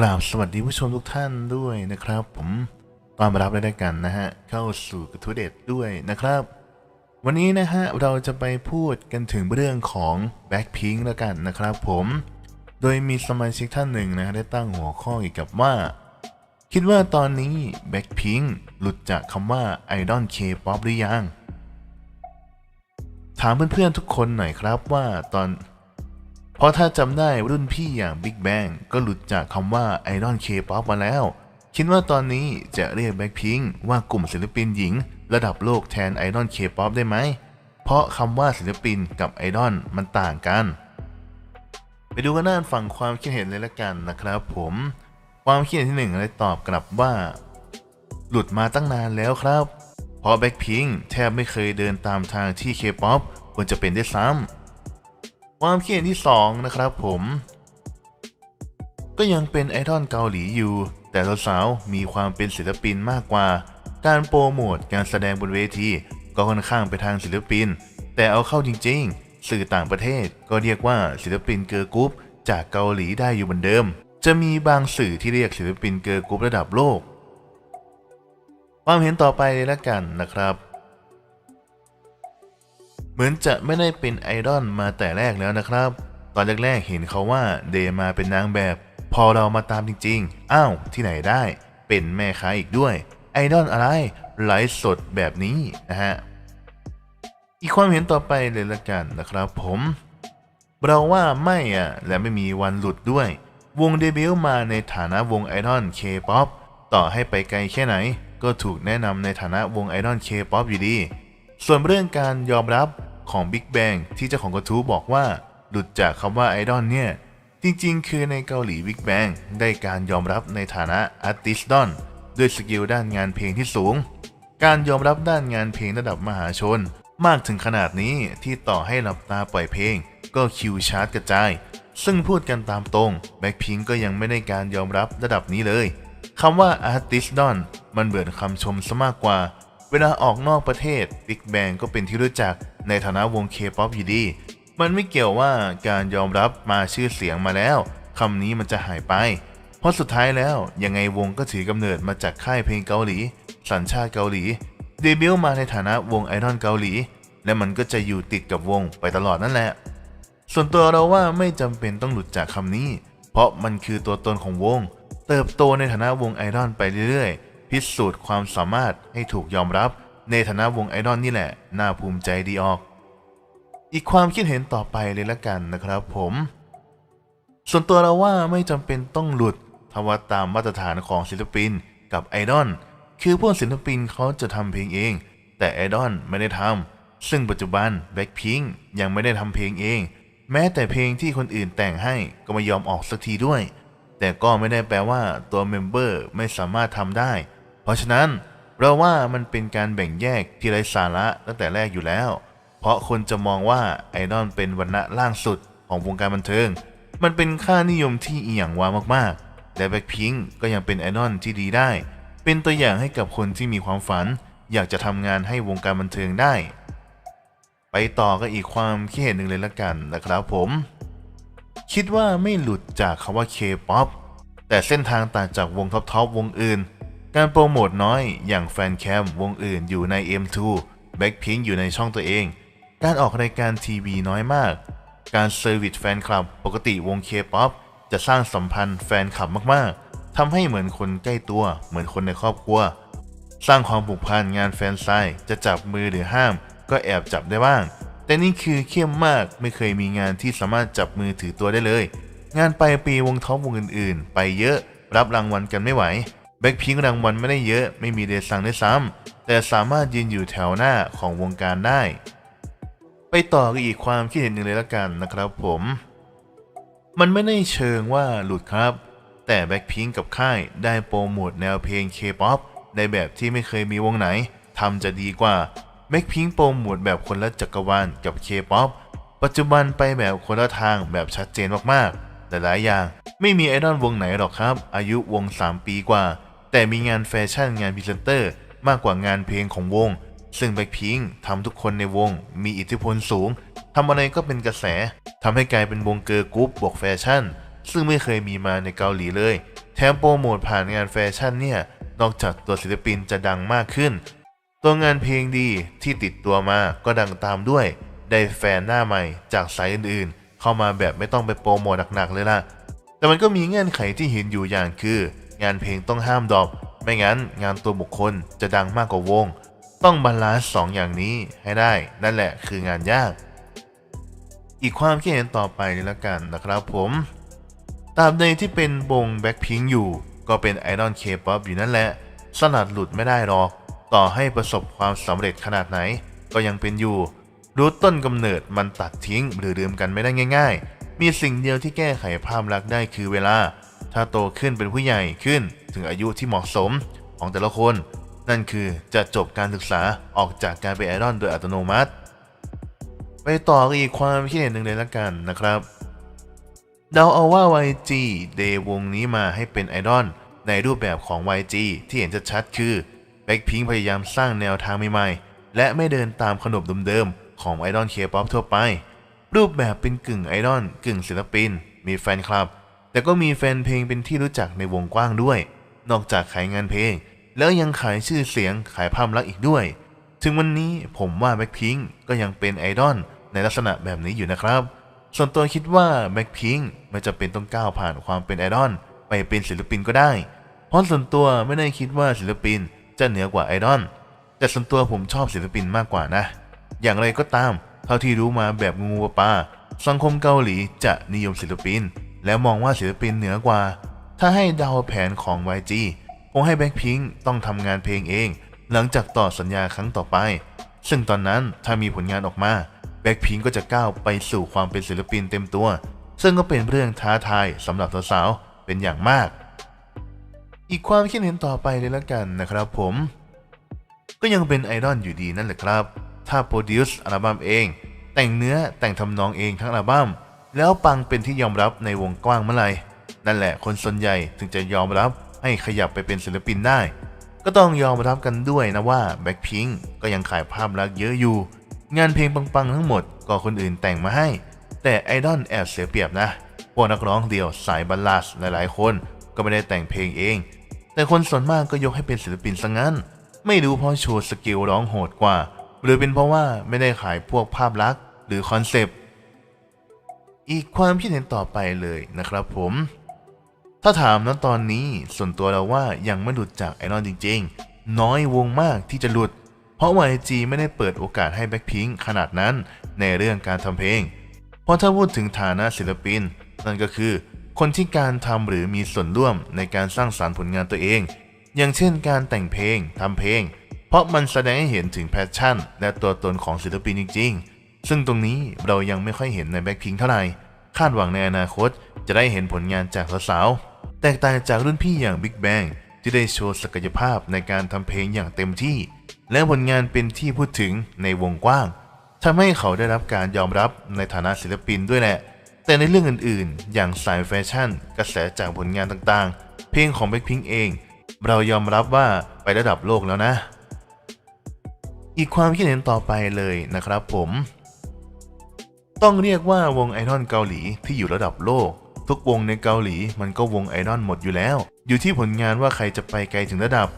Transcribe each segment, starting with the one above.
กราบสวัสดีผู้ชมทุกท่านด้วยนะครับ ผมต้อนรับได้กันนะฮะ เข้าสู่กระทู้เด็ดด้วยนะครับ วันนี้นะฮะ เราจะไปพูดกันถึงเรื่องของ Blackpink แล้วกันนะครับผมโดยมีสมาชิกท่านหนึ่งนะฮะได้ตั้งหัวข้อเกี่ยวกับว่า คิดว่าตอนนี้ Blackpink หลุดจากคำว่า Idol K-pop หรือยัง ถามเพื่อนๆทุกคนหน่อยครับว่าตอน เพราะถ้าจำได้รุ่นพี่อย่าง Big Bang ก็หลุดจากคำว่า Idol K-pop มาแล้ว คิดว่าตอนนี้จะเรียก Blackpink ว่ากลุ่มศิลปินหญิง ระดับโลกแทน Idol K-pop ได้ไหม เพราะคำว่าศิลปินกับ Idol มันต่างกัน ไปดูกันด้านฝั่งความคิดเห็นเลยละกันนะครับผม ความคิดเห็นที่หนึ่งเลยตอบกลับว่า หลุดมาตั้งนานแล้วครับ เพราะ Blackpink แทบไม่เคยเดินตามทางที่ K-pop ควรจะเป็นได้ซ้ำ ความคิดเห็นที่2นะครับผม ก็ยังเป็นไอดอลเกาหลีอยู่ แต่สาวๆมีความเป็นศิลปินมากกว่า การโปรโมทการแสดงบนเวทีก็ค่อนข้างไปทางศิลปิน แต่เอาเข้าจริงๆ สื่อต่างประเทศก็เรียกว่าศิลปินเกิร์ลกรุ๊ปจากเกาหลีได้อยู่เหมือนเดิม จะมีบางสื่อที่เรียกศิลปินเกิร์ลกรุ๊ประดับโลก ความเห็นต่อไปเลยละกันนะครับ เหมือนจะไม่ได้เป็นไอดอลมาแต่แรกแล้วนะครับ ตอนแรกๆเห็นเขาว่าเดมาเป็นนางแบบ พอเรามาตามจริงๆ อ้าว ที่ไหนได้ เป็นแม่ค้าอีกด้วย ไอดอลอะไรไลฟ์สดแบบนี้นะฮะ อีกความเห็นต่อไปเลยละกันนะครับผมเราว่าไม่อะและไม่มีวันหลุดด้วย วงเดบิวต์มาในฐานะวงไอดอลเคป๊อปต่อให้ไปไกลแค่ไหน ก็ถูกแนะนำในฐานะวงไอดอลเคป๊อปอยู่ดี ส่วนเรื่องการยอมรับ ของ Big Bang ที่เจ้าของกระทู้บอกว่า หลุดจากคำว่าไอดอลเนี่ย จริงๆ คือในเกาหลี Big Bang ได้การยอมรับในฐานะอาร์ติสดอนด้วยสกิลด้านงานเพลงที่สูง การยอมรับด้านงานเพลงระดับมหาชน มากถึงขนาดนี้ที่ต่อให้หลับตาปล่อยเพลง ก็คิวชาร์ตกระจาย ซึ่งพูดกันตามตรง Blackpink ก็ยังไม่ได้การยอมรับระดับนี้เลยคำว่า Artist Don มันเบื่อคำชมซะมากกว่า เวลาออกนอกประเทศ Big Bang ก็เป็นที่รู้จัก ในฐานะวง K-POP อยู่ดี มันไม่เกี่ยวว่าการยอมรับมาชื่อเสียงมาแล้วคำนี้มันจะหายไป เพราะสุดท้ายแล้วยังไงวงก็ถือกำเนิดมาจากค่ายเพลงเกาหลี สัญชาติเกาหลีเดบิวต์มาในฐานะวงไอดอลเกาหลี และมันก็จะอยู่ติดกับวงไปตลอดนั่นแหละ ส่วนตัวเราว่าไม่จำเป็นต้องหลุดจากคำนี้ เพราะมันคือตัวตนของวง เติบโตในฐานะวงไอดอลไปเรื่อยๆ พิสูจน์ความสามารถให้ถูกยอมรับ ในฐานะวงไอดอลนี่แหละ น่าภูมิใจดีออก อีกความคิดเห็นต่อไปเลยละกันนะครับผม ส่วนตัวเราว่าไม่จำเป็นต้องหลุดทว่าตามมาตรฐานของศิลปินกับไอดอลคือพวกศิลปินเขาจะทำเพลงเอง แต่ไอดอลไม่ได้ทำซึ่งปัจจุบัน Blackpink ยังไม่ได้ทำเพลงเอง แม้แต่เพลงที่คนอื่นแต่งให้ก็ไม่ยอมออกสักทีด้วย แต่ก็ไม่ได้แปลว่าตัวเมมเบอร์ไม่สามารถทำได้ เพราะฉะนั้น เราว่ามันเป็นการแบ่งแยกที่ไร้สาระตั้งแต่แรกอยู่แล้ว เพราะคนจะมองว่าไอดอลเป็นวรรณะล่างสุดของวงการบันเทิง มันเป็นค่านิยมที่อีหยังวามากๆ และแบ็คพิงก็ยังเป็นไอดอลที่ดีได้ เป็นตัวอย่างให้กับคนที่มีความฝัน อยากจะทำงานให้วงการบันเทิงได้ ไปต่อกันอีกความคิดเห็นหนึ่งเลยละกันนะครับผม คิดว่าไม่หลุดจากคำว่า K-POP แต่เส้นทางต่างจากวงท็อปทอปวงอื่น การโปรโมทน้อยอย่างแฟนแคมวงอื่นอยู่ใน M2 Blackpink อยู่ในช่องตัวเอง การออกรายการทีวีน้อยมาก การเซอร์วิสแฟนคลับปกติวง K-POP จะสร้างสัมพันธ์แฟนคลับมากๆ ทำให้เหมือนคนใกล้ตัว เหมือนคนในครอบครัว สร้างความผูกพันงานแฟนไซน์จะจับมือหรือห้าม ก็แอบจับได้บ้าง แต่นี่คือเข้มมากไม่เคยมีงานที่สามารถจับมือถือตัวได้เลย งานไปปีวงท็อปวงอื่นๆ ไปเยอะรับรางวัลกันไม่ไหว แบ็คพิงรางวัลไม่ได้เยอะไม่มีเดซังได้ซ้ำแต่สามารถยืนอยู่แถวหน้าของวงการได้ ไปต่อกับอีกความคิดเห็นหนึ่งเลยละกันนะครับผม มันไม่ได้เชิงว่าหลุดครับ แต่แบ็คพิงกับค่ายได้โปรโมทแนวเพลง K-POP ในแบบที่ไม่เคยมีวงไหนทำจะดีกว่าแบ็คพิงโปรโมทแบบคนละจักรวาลกับ K-POP ปัจจุบันไปแบบคนละทางแบบชัดเจนมากๆ หลายๆอย่าง ไม่มีไอดอลวงไหนหรอกครับ อายุวง 3 ปีกว่า แต่มีงานแฟชั่นงานพรีเซนเตอร์มากกว่างานเพลงของวง ซึ่งแบ็คพิงทำทุกคนในวง มีอิทธิพลสูงทำอะไรก็เป็นกระแสทำให้กลายเป็นวงเกิร์กรุ๊ปบวกแฟชั่น ซึ่งไม่เคยมีมาในเกาหลีเลย แถมโปรโมทผ่านงานแฟชั่นเนี่ย นอกจากตัวศิลปินจะดังมากขึ้น ตัวงานเพลงดีที่ติดตัวมาก็ดังตามด้วย ได้แฟนหน้าใหม่จากสายอื่นๆ เข้ามาแบบไม่ต้องไปโปรโมทหนักๆเลยล่ะ แต่มันก็มีเงื่อนไขที่เห็นอยู่อย่างคือ งานเพลงต้องห้ามดรอปไม่งั้นงานตัวบุคคลจะดังมากกว่าวง ต้องบาลานซ์สองอย่างนี้ให้ได้ นั่นแหละคืองานยาก อีกความคิดเห็นต่อไปเลยละกันนะครับผมตราบใดที่เป็นวงแบ็คพิงอยู่ ก็เป็นไอดอลเคป๊อปอยู่นั่นแหละ สลัดหลุดไม่ได้หรอก ต่อให้ประสบความสำเร็จขนาดไหน ก็ยังเป็นอยู่ รู้ต้นกำเนิดมันตัดทิ้งหรือลืมกันไม่ได้ง่าย ๆ มีสิ่งเดียวที่แก้ไขภาพลักษณ์ได้คือเวลา ถ้าโตขึ้นเป็นผู้ใหญ่ขึ้นถึงอายุที่เหมาะสมของแต่ละคน นั่นคือจะจบการศึกษาออกจากการเป็นไอดอลโดยอัตโนมัติ ไปต่ออีกความคิดเห็นหนึ่งเลยละกันนะครับเดาเอาว่า YG เดวงนี้มาให้เป็นไอดอลในรูปแบบของ YG ที่เห็นชัดๆคือ Blackpink พยายามสร้างแนวทางใหม่ๆ และไม่เดินตามขนบเดิมๆของไอดอลเคป๊อปทั่วไป รูปแบบเป็นกึ่งไอดอลกึ่งศิลปิน มีแฟนคลับ แต่ก็มีแฟนเพลงเป็นที่รู้จักในวงกว้างด้วย นอกจากขายงานเพลง แล้วยังขายชื่อเสียงขายภาพลักษณ์อีกด้วย ถึงวันนี้ผมว่า Blackpink ก็ยังเป็นไอดอลในลักษณะแบบนี้อยู่นะครับ ส่วนตัวคิดว่าแบ็คพิงไม่จะเป็นต้องก้าวผ่านความเป็นไอดอลไปเป็นศิลปินก็ได้ เพราะส่วนตัวไม่ได้คิดว่าศิลปินจะเหนือกว่าไอดอล แต่ส่วนตัวผมชอบศิลปินมากกว่านะ อย่างไรก็ตาม เท่าที่รู้มาแบบงูปลาสังคมเกาหลีจะนิยมศิลปิน แล้วมองว่าศิลปินเหนือกว่า ถ้าให้เดาแผนของ YG คงให้แบ็คพิงต้องทำงานเพลงเอง หลังจากต่อสัญญาครั้งต่อไป ซึ่งตอนนั้นถ้ามีผลงานออกมาแบ็คพิงก็จะก้าวไปสู่ความเป็นศิลปินเต็มตัว ซึ่งก็เป็นเรื่องท้าทายสำหรับสาวๆเป็นอย่างมาก อีกความคิดเห็นต่อไปเลยละกันนะครับผม ก็ยังเป็นไอดอลอยู่ดีนั่นแหละครับ ถ้าโปรดิวซ์อัลบั้มเอง แต่งเนื้อแต่งทำนองเองทั้งอัลบั้ม แล้วปังเป็นที่ยอมรับในวงกว้างเมื่อไหร่นั่นแหละคนส่วนใหญ่ถึงจะยอมรับให้ขยับไปเป็นศิลปินได้ ก็ต้องยอมรับกันด้วยนะว่าแบ็คพิงก็ยังขายภาพลักษณ์เยอะอยู่ งานเพลงปังๆทั้งหมดก็คนอื่นแต่งมาให้ แต่ไอดอลแอบเสียเปรียบนะ พวกนักร้องเดี่ยวสายบัลลาดหลายๆ คนก็ไม่ได้แต่งเพลงเอง แต่คนส่วนมากก็ยกให้เป็นศิลปินซะงั้น ไม่รู้เพราะโชว์สกิลร้องโหดกว่า หรือเป็นเพราะว่าไม่ได้ขายพวกภาพลักษณ์หรือคอนเซปต์ อีกความคิดเห็นต่อไปเลยนะครับผม ถ้าถามณตอนนี้ส่วนตัวเราว่ายังไม่หลุดจากไอดอลจริงๆ น้อยวงมากที่จะหลุด เพราะ YG ไม่ได้เปิดโอกาสให้แบ็คพิงขนาดนั้นในเรื่องการทำเพลง เพราะถ้าพูดถึงฐานะศิลปิน นั่นก็คือ คนที่การทำหรือมีส่วนร่วมในการสร้างสารรค์ผลงานตัวเอง อย่างเช่นการแต่งเพลงทำเพลง เพราะมันแสดงให้เห็นถึงแพชชั่น และตัวตนของศิลปินจริงๆ ซึ่งตรงนี้เรายังไม่ค่อยเห็นในแบ็คพิงเท่าไหร่ คาดหวังในอนาคตจะได้เห็นผลงานจากสาวๆ แตกต่างจากรุ่นพี่อย่าง Big Bang ที่ได้โชว์ศักยภาพในการทำเพลงอย่างเต็มที่ และผลงานเป็นที่พูดถึงในวงกว้างทำให้เขาได้รับการยอมรับในฐานะศิลปินด้วยแหละ แต่ในเรื่องอื่นๆ อย่างสายแฟชั่น กระแสจากผลงานต่างๆ เพลงของ Blackpink เอง เรายอมรับว่าไประดับโลกแล้วนะ อีกความคิดเห็นต่อไปเลยนะครับผม ต้องเรียกว่าวงไอดอลเกาหลีที่อยู่ระดับโลก ทุกวงในเกาหลีมันก็วงไอดอลหมดอยู่แล้ว อยู่ที่ผลงานว่าใครจะไปไกลถึงระดับ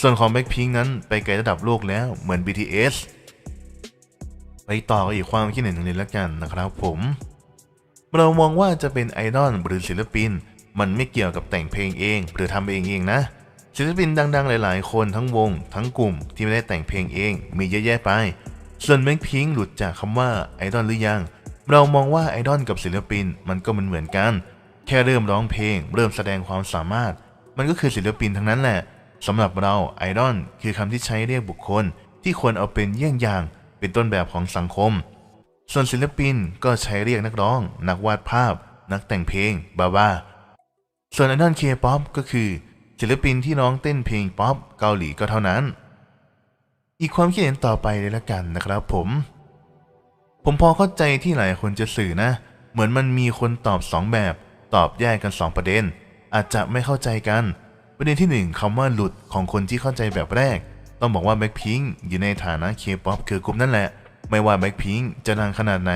ส่วนของ Blackpink นั้นไปไกลระดับโลกแล้วเหมือน BTS ไปต่ออีกความคิดเห็นหนึ่งเลยละกันนะครับผม เรามองว่าจะเป็นไอดอลหรือศิลปิน มันไม่เกี่ยวกับแต่งเพลงเอง หรือทำเองเองนะศิลปินดังๆ หลายๆ คนทั้งวง ทั้งกลุ่มที่ไม่ได้แต่งเพลงเองมีเยอะแยะไป ส่วนแบ็คพิงหลุดจากคำว่าไอดอลหรือยัง เรามองว่าไอดอลกับศิลปินมันก็เหมือนเหมือนกัน แค่เริ่มร้องเพลง เริ่มแสดงความสามารถ มันก็คือศิลปินทั้งนั้นแหละสำหรับเราไอดอลคือคำที่ใช้เรียกบุคคล ที่ควรเอาเป็นเยี่ยงอย่าง เป็นต้นแบบของสังคม ส่วนศิลปินก็ใช้เรียกนักร้อง นักวาดภาพ นักแต่งเพลงบาบาส่วนไอดอลเคป๊อปก็คือ ศิลปินที่ร้องเต้นเพลงป๊อปเกาหลีก็เท่านั้น อีกความคิดเห็นต่อไปเลยละกันนะครับผม ผมพอเข้าใจที่หลายคนจะสื่อนะ เหมือนมันมีคนตอบสองแบบ ตอบแยกกันสองประเด็น อาจจะไม่เข้าใจกัน ประเด็นที่หนึ่งคำว่าหลุดของคนที่เข้าใจแบบแรก ต้องบอกว่าแบ็คพิงอยู่ในฐานะเคป๊อปคือกลุ่มนั่นแหละ ไม่ว่าแบ็คพิงจะดังขนาดไหน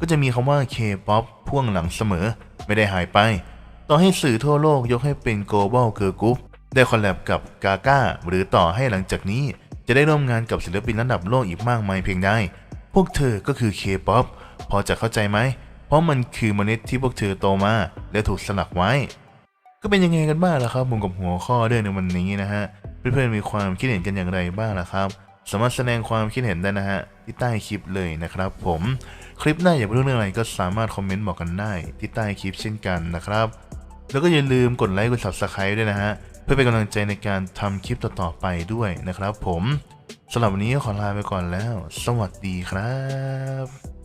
ก็จะมีคำว่าเคป๊อปพ่วงหลังเสมอ ไม่ได้หายไป ต่อให้สื่อทั่วโลกยกให้เป็น global girl group ได้คอลแลบกับกาก้าหรือต่อให้หลังจากนี้ จะได้ร่วมงานกับศิลปินระดับโลกอีกมากมายเพียงใด พวกเธอก็คือ K-POP พอจะเข้าใจไหม เพราะมันคือเมล็ดที่พวกเธอโตมาและถูกสลักไว้ ก็เป็นยังไงกันบ้างล่ะครับผมกับหัวข้อเรื่องในวันนี้นะฮะ เพื่อนๆมีความคิดเห็นกันอย่างไรบ้างล่ะครับ สามารถแสดงความคิดเห็นได้นะฮะที่ใต้คลิปเลยนะครับ ผมคลิปหน้าอยากรู้เรื่องอะไรก็สามารถคอมเมนต์บอกกันได้ที่ใต้คลิปเช่นกันนะครับแล้วก็อย่าลืมกดไลค์กด subscribe ด้วยนะฮะ เพื่อเป็นกำลังใจในการทำคลิปต่อๆไปด้วยนะครับผม สำหรับวันนี้ขอลาไปก่อนแล้ว สวัสดีครับ